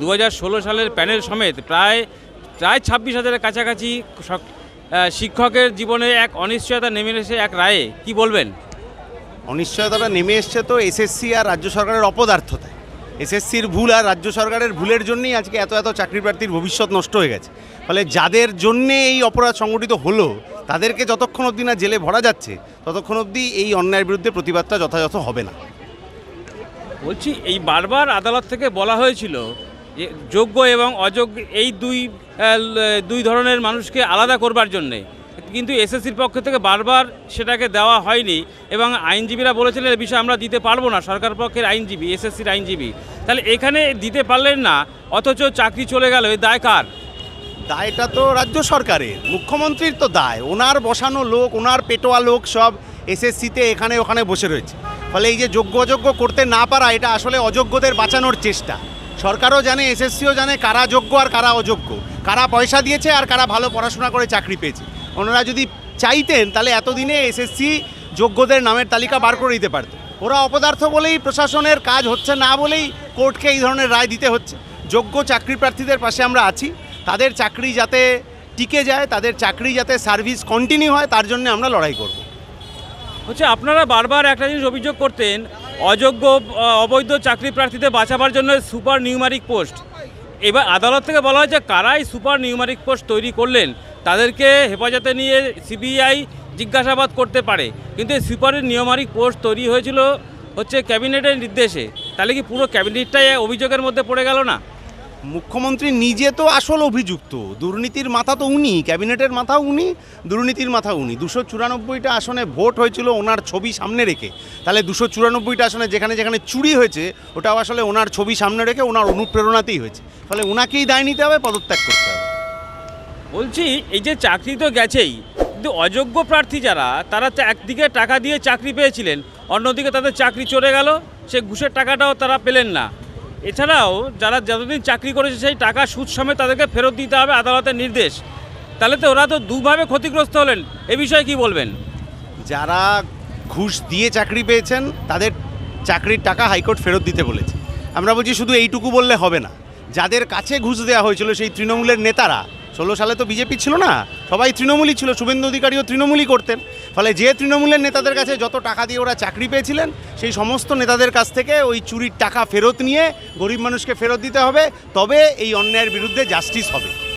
দু হাজার ষোলো সালের প্যানেল সমেত প্রায় প্রায় ছাব্বিশ হাজারের কাছাকাছি শিক্ষকের জীবনে এক অনিশ্চয়তা নেমে এসে এক রায়ে। কি বলবেন? অনিশ্চয়তাটা নেমে এসছে তো এসএসসি আর রাজ্য সরকারের অপদার্থতায়। এসএসসির ভুল আর রাজ্য সরকারের ভুলের জন্যই আজকে এত এত চাকরি প্রার্থীর ভবিষ্যৎ নষ্ট হয়ে গেছে। ফলে যাদের জন্যে এই অপরাধ সংগঠিত হলো, তাদেরকে যতক্ষণ অবধি না জেলে ভরা যাচ্ছে, ততক্ষণ অবধি এই অন্যায়ের বিরুদ্ধে প্রতিবাদটা যথাযথ হবে না। বলছি, এই বারবার আদালত থেকে বলা হয়েছিল যে যোগ্য এবং অযোগ্য এই দুই দুই ধরনের মানুষকে আলাদা করবার জন্যে। কিন্তু এসএসসির পক্ষ থেকে বারবার সেটাকে দেওয়া হয়নি এবং আইনজীবীরা বলেছিলেন এই বিষয়ে আমরা দিতে পারব না, সরকার পক্ষের আইনজীবী, এসএসসির আইনজীবী। তাহলে এখানে দিতে পারলেন না, অথচ চাকরি চলে গেল এই দায় কার? দায়টা তো রাজ্য সরকারের, মুখ্যমন্ত্রীর তো দায়। ওনার বসানো লোক, ওনার পেটোয়া লোক সব এসএসসিতে এখানে ওখানে বসে রয়েছে। ফলে এই যে যোগ্য অযোগ্য করতে না পারা, এটা আসলে অযোগ্যদের বাঁচানোর চেষ্টা। সরকারও জানে, এসএসসিও জানে কারা যোগ্য আর কারা অযোগ্য। কারা পয়সা দিয়েছে আর কারা ভালো পড়াশোনা করে চাকরি পেয়েছে। ওনারা যদি চাইতেন, তাহলে এতদিনে এসএসসি যোগ্যদের নামের তালিকা বার করে দিতে পারত। ওরা অপদার্থ বলেই প্রশাসনের কাজ হচ্ছে না বলেই কোর্টকে এই ধরনের রায় দিতে হচ্ছে। যোগ্য চাকরি প্রার্থীদের পাশে আমরা আছি। তাদের চাকরি যাতে টিকে যায়, তাদের চাকরি যাতে সার্ভিস কন্টিনিউ হয়, তার জন্য আমরা লড়াই করব। হচ্ছে আপনারা বারবার একটা জিনিস অভিযোগ করতেন, অযোগ্য অবৈধ চাকরি প্রার্থীদের বাঁচাবার জন্য সুপার নিউমারিক পোস্ট। এবার আদালত থেকে বলা হয়েছে কারাই সুপার নিউমারিক পোস্ট তৈরি করলেন, তাদেরকে হেফাজতে নিয়ে সিবিআই জিজ্ঞাসাবাদ করতে পারে। কিন্তু এই সুপার নিউমারিক পোস্ট তৈরি হয়েছিল হচ্ছে ক্যাবিনেটের নির্দেশে। তাহলে কি পুরো ক্যাবিনেটটাই অভিযোগের মধ্যে পড়ে গেল না? মুখ্যমন্ত্রী নিজে তো আসল অভিযুক্ত। দুর্নীতির মাথা তো উনি, ক্যাবিনেটের মাথা উনি, দুর্নীতির মাথা উনি। দুশো চুরানব্বইটা আসনে ভোট হয়েছিল ওনার ছবি সামনে রেখে। তাহলে দুশো চুরানব্বইটা আসনে যেখানে যেখানে চুরি হয়েছে, ওটাও আসলে ওনার ছবি সামনে রেখে ওনার অনুপ্রেরণাতেই হয়েছে। ফলে ওনাকেই দায় নিতে হবে, পদত্যাগ করতে হবে। বলছি, এই যে চাকরি তো গেছেই, কিন্তু অযোগ্য প্রার্থী যারা, তারা তো একদিকে টাকা দিয়ে চাকরি পেয়েছিলেন, অন্যদিকে তাদের চাকরি চলে গেল, সে ঘুষের টাকাটাও তারা পেলেন না। এছাড়াও যারা যতদিন চাকরি করেছে সেই টাকা সুদ সময় তাদেরকে ফেরত দিতে হবে আদালতের নির্দেশ। তাহলে তো ওরা তো দুভাবে ক্ষতিগ্রস্ত হলেন। এ বিষয়ে কি বলবেন? যারা ঘুষ দিয়ে চাকরি পেয়েছেন, তাদের চাকরির টাকা হাইকোর্ট ফেরত দিতে বলেছে। আমরা বলছি শুধু এইটুকু বললে হবে না। যাদের কাছে ঘুষ দেওয়া হয়েছিল সেই তৃণমূলের নেতারা ষোলো সালে তো বিজেপি ছিল না, সবাই তৃণমূলই ছিল, শুভেন্দু অধিকারীও তৃণমূলই করতেন। ফলে যে তৃণমূলের নেতাদের কাছে যত টাকা দিয়ে ওরা চাকরি পেয়েছিলেন, সেই সমস্ত নেতাদের কাছ থেকে ওই চুরির টাকা ফেরত নিয়ে গরিব মানুষকে ফেরত দিতে হবে, তবে এই অন্যায়ের বিরুদ্ধে জাস্টিস হবে।